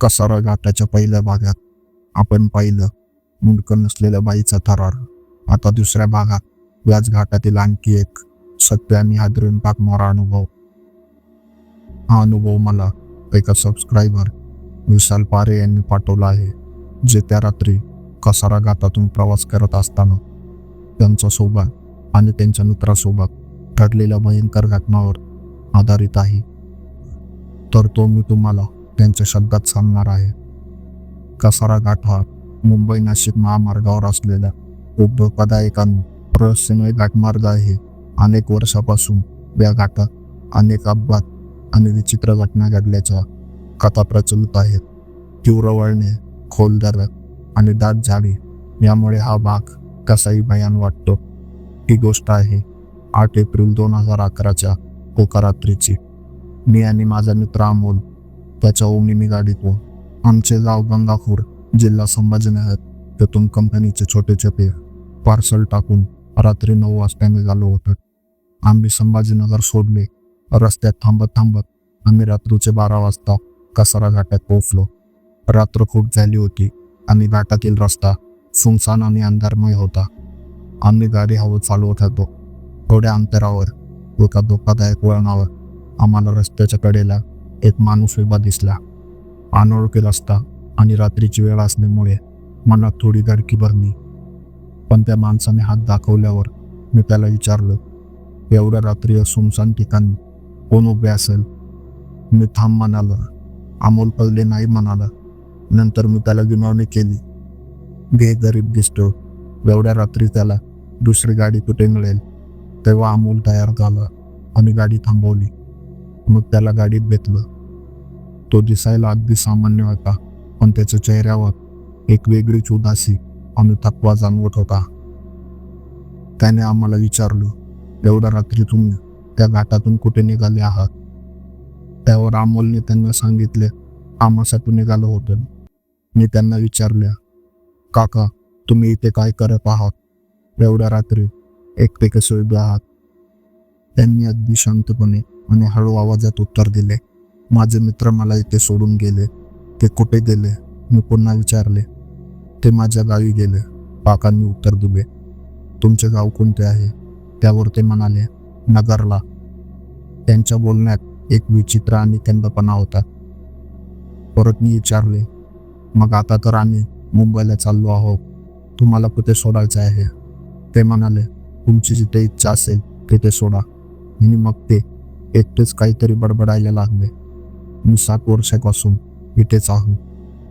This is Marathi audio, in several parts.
कसारा घाटाच्या पहिल्या भागात? आपण पाहिलं मुंडकं नसलेल्या बाईचा थरार. आता दुसऱ्या भागात व्याज घाटातील आणखी एक सत्य आणि हादरून टाकणारा अनुभव. हा अनुभव मला एका सबस्क्रायबर विशाल पारे यांनी पाठवला आहे जे त्या रात्री कसारा घाटातून प्रवास करत असताना त्यांचा सोबत आणि त्यांच्या मित्रासोबत घडलेल्या भयंकर घटनावर आधारित आहे. तर तो मी तुम्हाला त्यांच्या शब्दात सांगणार आहे. कसारा घाट हा मुंबई नाशिक महामार्गावर असलेला खूप धोकादायक आणि रहस्यमय घाटमार्ग आहे. अनेक वर्षापासून या घाटात अनेक अपघात आणि विचित्र घटना घडल्याच्या कथा प्रचलित आहेत. तीव्र वळणे खोल दर आणि दाट झाडी यामुळे हा भाग कसाही भयान वाटतो. ही गोष्ट आहे आठ एप्रिल दोन हजार अकराच्या कोकारात्रीची. मी आणि माझा मित्र अमोल त्याच्या ओमनीने गाडीत व आमचे गाव गंगाखोर जिल्हा संभाजीनगर तेथून कंपनीचे छोटे छोटे पार्सल टाकून रात्री नऊ वाजता निघालो होतो. आम्ही संभाजीनगर सोडले. रस्त्यात थांबत थांबत आम्ही रात्रीचे बारा वाजता कसारा घाटात पोहोचलो. रात्र खूप झाली होती आणि घाटातील रस्ता सुनसान आणि अंधारमय होता. आम्ही गाडी हवं चालवत होतो. थोड्या अंतरावर एका धोकादायक वळणावर आम्हाला रस्त्याच्या कडेला एक माणूस उभा दिसला. अनोळखी रस्ता आणि रात्रीची वेळ असल्यामुळे मनात थोडी गाडकी भरली. पण त्या माणसाने हात दाखवल्यावर मी त्याला विचारलं एवढ्या रात्री सुमसान ठिकाणी कोण उभे असेल? मी थांब म्हणालं. अमोल पडले नाही म्हणाला. नंतर मी त्याला विनवणी केली घे गरीब दिसतो एवढ्या रात्री त्याला दुसरी गाडी कुठे मिळेल? तेव्हा अमोल तयार झाला आणि गाडी थांबवली. मग त्याला गाडीत बेतलं तो दिसायला अगदी सामान्य होता पण त्याच्या चेहऱ्यावर एक वेगळीच उदासी आणि थकवा जाणवत होता. त्याने आम्हाला विचारलं एवढ्या रात्री तुम्ही त्या घाटातून कुठे निघाले आहात? त्यावर अमोलने त्यांना सांगितले आम्हासाठी निघालं होतं. मी त्यांना विचारले काका तुम्ही इथे काय करत आहात? एवढ्या रात्री एकटे कसे उभे आहात? त्यांनी अगदी शांतपणे आणि हळू आवाजात उत्तर दिले माझे मित्र मला इथे सोडून गेले. ते कुठे गेले? मी पुन्हा विचारले. ते माझ्या गावी गेले. काकांनी उत्तर दिले. तुमचे गाव कोणते आहे? त्यावर ते म्हणाले नगरला. त्यांच्या बोलण्यात एक विचित्र आणि केंद्रपणा होता. परत मी विचारले मग आता तर आम्ही मुंबईला चाललो आहोत. तुम्हाला कुठे सोडायचं आहे? ते म्हणाले तुमची जिथे इच्छा असेल तिथे सोडा. आणि मग ते एकटेच काहीतरी बडबडायला लागले. मी सात वर्षापासून इथेच आहो.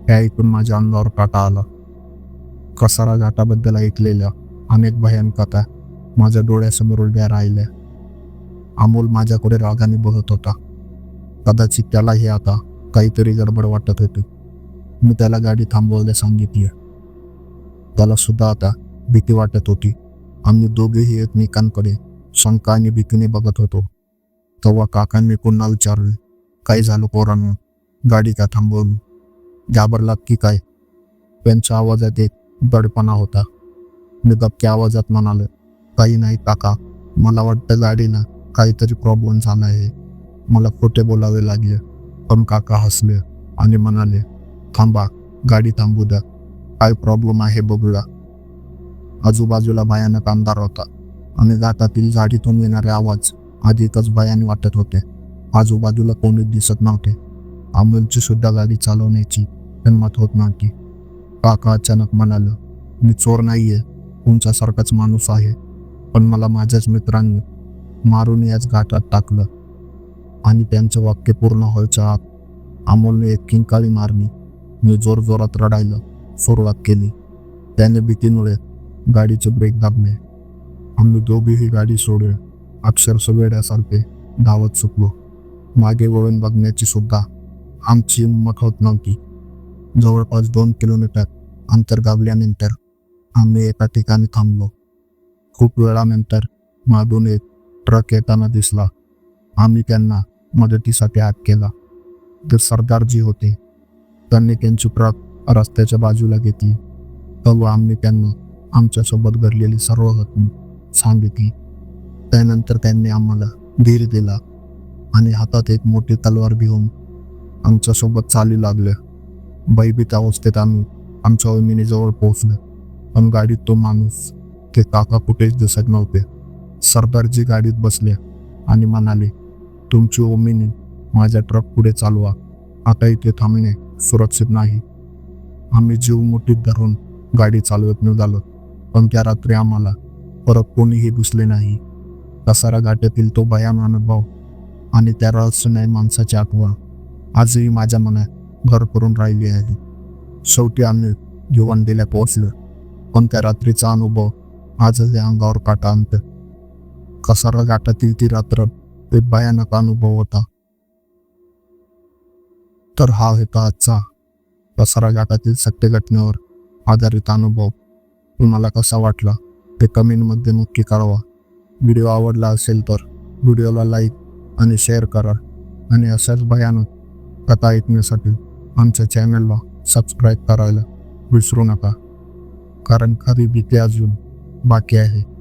हे ऐकून माझ्या अंगावर काटा आला. कसारा घाटाबद्दल ऐकलेल्या अनेक भयान माझ्या डोळ्यासमोर उभ्या राहिल्या. अमोल माझ्याकडे रागाने बघत होता. कदाचित त्यालाही आता काहीतरी गडबड वाटत होती. मी त्याला गाडी थांबवायला सांगितली. त्याला सुद्धा आता भीती वाटत होती. आम्ही दोघेही एकमेकांकडे शंका आणि भीतीने बघत होतो. तेव्हा काकांनी पुन्हा विचारले काय झालं पोरांनो? गाडी का थांबवून घाबरलात की काय? त्यांच्या आवाजात एक दडपणा होता. मी गपक्या आवाजात म्हणालो काही नाही काका मला वाटतं गाडीनं काहीतरी प्रॉब्लेम झाला आहे. मला खोटे बोलावे लागले. पण काका हसले आणि म्हणाले थांबा गाडी थांबू द्या. काय प्रॉब्लेम आहे बघूया आजूबाजूला भयानक अंधार होता आणि घाटातील झाडीतून येणारे आवाज अधिकच भयाने वाटत होते. आजूबाजूला कोणी दिसत नव्हते. अमोलची सुद्धा गाडी चालवण्याची हिंमत होत नव्हती. काका अचानक म्हणालं मी चोर नाहीये तुमच्यासारखाच माणूस आहे. पण मला माझ्याच मित्रांनी मारून याच घाटात टाकलं. आणि त्यांचं वाक्य पूर्ण व्हायच्या आत अमोलने एक किंकाळी मारली. मी जोर जोरात रडायला सुरुवात केली. त्याने भीतीमुळे गाडीचे ब्रेक दाबले. आम्ही दोघेही गाडी सोडले अक्षरशः वेड्यासारखे धावत चुकलो मागे वळून बघण्याची सुद्धा आमची हिंमत होत नव्हती. जवळपास दोन किलोमीटर अंतर गावल्यानंतर आम्ही एका ठिकाणी थांबलो. खूप वेळानंतर मागून एक ट्रक येताना दिसला. आम्ही त्यांना मदतीसाठी हात केला. ते सरदारजी होते. त्यांनी त्यांची ट्रक रस्त्याच्या बाजूला घेतली. तेव्हा आम्ही त्यांना आमच्यासोबत घडलेली सर्व घटना सांगितली. त्यानंतर त्यांनी आम्हाला धीर दिला. आणि हातात एक मोठी तलवार घेऊन आमच्यासोबत चालू लागले भयभीत अवस्थेत आम्ही आमच्या ओमिनीजवळ पोहोचलं. पण गाडीत तो माणूस ते काका कुठेच दिसत नव्हते. सरदारजी गाडीत बसले आणि म्हणाले तुमची ओमिनी माझ्या ट्रक पुढे चालवा. आता इथे थांबणे सुरक्षित नाही. आम्ही जीव मोठीत धरून गाडी चालवत निघालो. पण त्या रात्री आम्हाला परत कोणीही दिसले नाही. कसारा घाटातील तो भयान अनुभव आणि त्या रहस्यमय माणसाची आठवण आजही माझ्या मनात घर करून राहिली आहे. शेवटी आम्ही भिवंडीला पोहोचलो. पण त्या रात्रीचा अनुभव आजही अंगावर काटा आणत. कसारा घाटातील ती रात्र एक भयानक अनुभव होता. तर हा होता आजचा कसारा घाटातील सत्य घटनेवर आधारित अनुभव. तुम्हाला कसा वाटला ते कमेंटमध्ये नक्की कळवा. व्हिडिओ आवडला असेल तर व्हिडिओला लाईक आणि शेअर करा. आणि अशाच भयानक कथा ऐकण्यासाठी आमच्या चॅनलला सबस्क्राईब करायला विसरू नका. कारण खरी भीती अजून बाकी आहे.